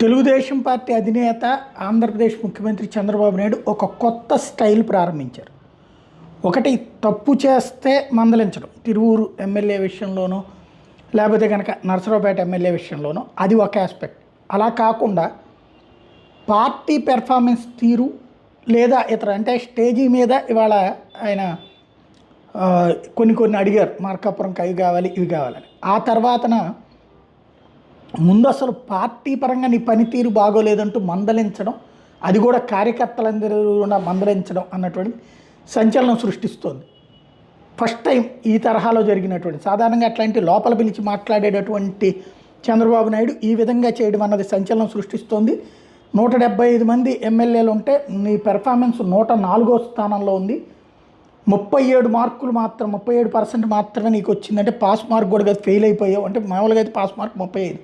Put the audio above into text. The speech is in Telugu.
తెలుగుదేశం పార్టీ అధినేత ఆంధ్రప్రదేశ్ ముఖ్యమంత్రి చంద్రబాబు నాయుడు ఒక కొత్త స్టైల్ ప్రారంభించారు. ఒకటి తప్పు చేస్తే మందలించడం. తిరువూరు ఎమ్మెల్యే విషయంలోనూ లేకపోతే కనుక నరసరావుపేట ఎమ్మెల్యే విషయంలోనూ అది ఒక ఆస్పెక్ట్ అలా కాకుండా పార్టీ పెర్ఫార్మెన్స్ తీరు లేదా ఇతర అంటే స్టేజీ మీద ఇవాళ ఆయన కొన్ని కొన్ని అడిగారు. మార్కాపురంకి అవి కావాలి ఇవి కావాలని ఆ తర్వాతన ముందు అసలు పార్టీ పరంగా నీ పనితీరు బాగోలేదంటూ మందలించడం అది కూడా కార్యకర్తలందరూ కూడా మందలించడం అన్నటువంటి సంచలనం సృష్టిస్తోంది. ఫస్ట్ టైం ఈ తరహాలో జరిగినటువంటి సాధారణంగా అట్లాంటి లోపల పిలిచి మాట్లాడేటటువంటి చంద్రబాబు నాయుడు ఈ విధంగా చేయడం అన్నది సంచలనం సృష్టిస్తోంది. నూట డెబ్బై ఐదు మంది ఎమ్మెల్యేలు ఉంటే నీ పెర్ఫార్మెన్స్ నూట నాలుగో స్థానంలో ఉంది. ముప్పై ఏడు మార్కులు మాత్రం ముప్పై ఏడు పర్సెంట్ మాత్రమే నీకు వచ్చిందంటే పాస్ మార్క్ కూడా ఫెయిల్ అయిపోయావు. అంటే మామూలుగా అయితే పాస్ మార్క్ ముప్పై ఐదు.